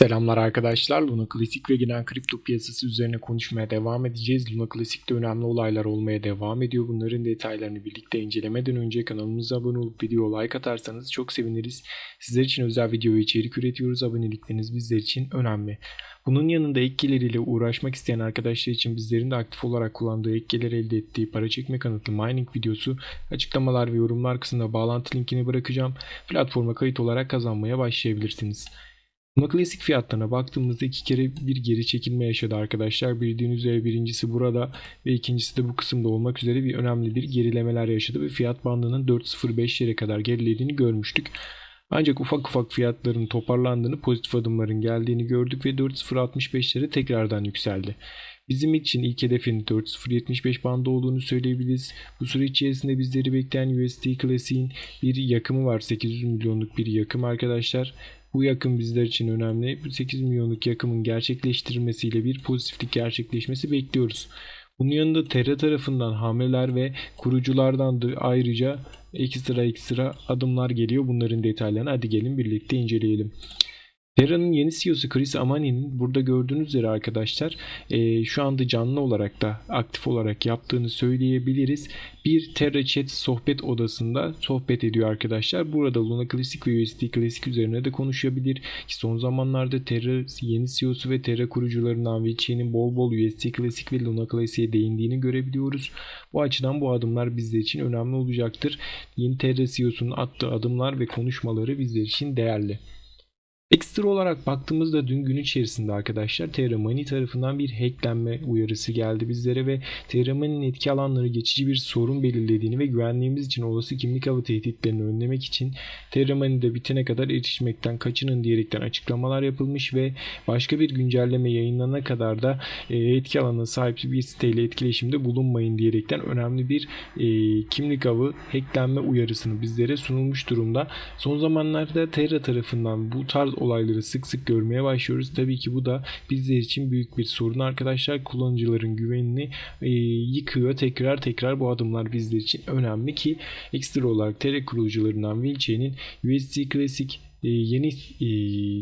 Selamlar arkadaşlar. Luna Klasik ve genel kripto piyasası üzerine konuşmaya devam edeceğiz. Luna Klasik'te önemli olaylar olmaya devam ediyor. Bunların detaylarını birlikte incelemeden önce kanalımıza abone olup video like atarsanız çok seviniriz. Sizler için özel video içerik üretiyoruz. Abonelikleriniz bizler için önemli. Bunun yanında ek geliriyle uğraşmak isteyen arkadaşlar için bizlerin de aktif olarak kullandığı ek gelir elde ettiği para çekme kanıtlı mining videosu açıklamalar ve yorumlar kısmında bağlantı linkini bırakacağım. Platforma kayıt olarak kazanmaya başlayabilirsiniz. Ama klasik fiyatlarına baktığımızda iki kere bir geri çekilme yaşadı arkadaşlar. Bildiğiniz üzere birincisi burada ve ikincisi de bu kısımda olmak üzere bir önemli bir gerilemeler yaşadı ve fiyat bandının 4.05'lere kadar gerilediğini görmüştük. Ancak ufak ufak fiyatların toparlandığını, pozitif adımların geldiğini gördük ve 4.065'lere tekrardan yükseldi. Bizim için ilk hedefin 4.075 bandı olduğunu söyleyebiliriz. Bu süre içerisinde bizleri bekleyen USD Classic'in bir yakımı var. 800 milyonluk bir yakım arkadaşlar. Bu yakım bizler için önemli. Bu 8 milyonluk yakımın gerçekleştirilmesiyle bir pozitiflik gerçekleşmesi bekliyoruz. Bunun yanında Terra tarafından hamleler ve kuruculardan da ayrıca ekstra ekstra adımlar geliyor. Bunların detaylarını hadi gelin birlikte inceleyelim. Terra'nın yeni CEO'su Chris Amani'nin burada gördüğünüz üzere arkadaşlar e, şu anda canlı olarak da aktif olarak yaptığını söyleyebiliriz. Bir Terra Chat sohbet odasında sohbet ediyor arkadaşlar. Burada Luna Classic ve USD Classic üzerine de konuşabilir. Ki son zamanlarda Terra yeni CEO'su ve Terra kurucularından Vichi'nin bol bol USD Classic ve Luna Classic'e değindiğini görebiliyoruz. Bu açıdan bu adımlar bizler için önemli olacaktır. Yeni Terra CEO'sunun attığı adımlar ve konuşmaları bizler için değerli. Ekstra olarak baktığımızda dün gün içerisinde arkadaşlar Terra Money tarafından bir hacklenme uyarısı geldi bizlere ve Terra Money'nin etki alanları geçici bir sorun belirlediğini ve güvenliğimiz için olası kimlik avı tehditlerini önlemek için Terra Money'de bitene kadar erişmekten kaçının diyerekten açıklamalar yapılmış ve başka bir güncelleme yayınlanana kadar da e, etki alanına sahip bir siteyle etkileşimde bulunmayın diyerekten önemli bir e, kimlik avı hacklenme uyarısını bizlere sunulmuş durumda. Son zamanlarda Terra tarafından bu tarz olayları sık sık görmeye başlıyoruz. Tabii ki bu da bizler için büyük bir sorun arkadaşlar. Kullanıcıların güvenini e, yıkıyor. Tekrar tekrar bu adımlar bizler için önemli ki ekstra olarak Terra kurucularından Wilche'nin USD Classic yeni e,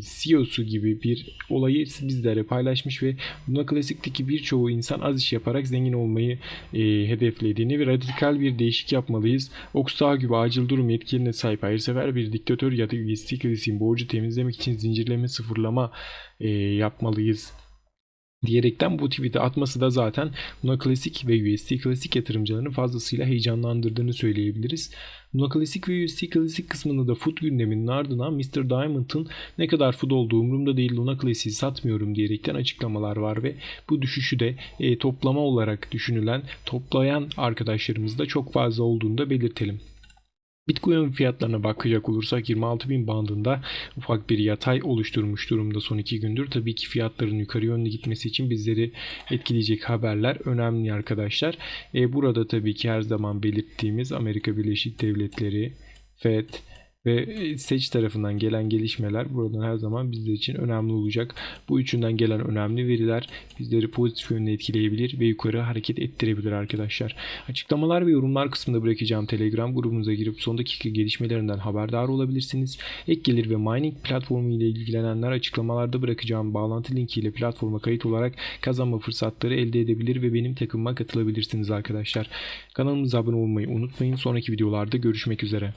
CEO'su gibi bir olayı bizlere paylaşmış ve buna klasikteki birçoğu insan az iş yaparak zengin olmayı e, hedeflediğini ve radikal bir değişik yapmalıyız. Oxdağ gibi acil durum yetkilerine sahip hayırsever bir diktatör ya da USD Classic'in borcu temizlemek için zincirleme sıfırlama e, yapmalıyız diyerekten bu tweet'i atması da zaten buna klasik ve USD klasik yatırımcılarını fazlasıyla heyecanlandırdığını söyleyebiliriz. Luna Classic ve USD Classic kısmında da food gündeminin ardından Mr. Diamond'ın ne kadar food olduğu umurumda değil Luna Classic'i satmıyorum diyerekten açıklamalar var ve bu düşüşü de e, toplama olarak düşünülen toplayan arkadaşlarımız da çok fazla olduğunu da belirtelim. Bitcoin fiyatlarına bakacak olursak 26.000 bandında ufak bir yatay oluşturmuş durumda son iki gündür. Tabii ki fiyatların yukarı yönlü gitmesi için bizleri etkileyecek haberler önemli arkadaşlar. E, burada tabii ki her zaman belirttiğimiz Amerika Birleşik Devletleri, FED, ve seç tarafından gelen gelişmeler buradan her zaman bizler için önemli olacak. Bu üçünden gelen önemli veriler bizleri pozitif yönde etkileyebilir ve yukarı hareket ettirebilir arkadaşlar. Açıklamalar ve yorumlar kısmında bırakacağım Telegram grubumuza girip son dakika gelişmelerinden haberdar olabilirsiniz. Ek gelir ve mining platformu ile ilgilenenler açıklamalarda bırakacağım bağlantı linki ile platforma kayıt olarak kazanma fırsatları elde edebilir ve benim takımıma katılabilirsiniz arkadaşlar. Kanalımıza abone olmayı unutmayın. Sonraki videolarda görüşmek üzere.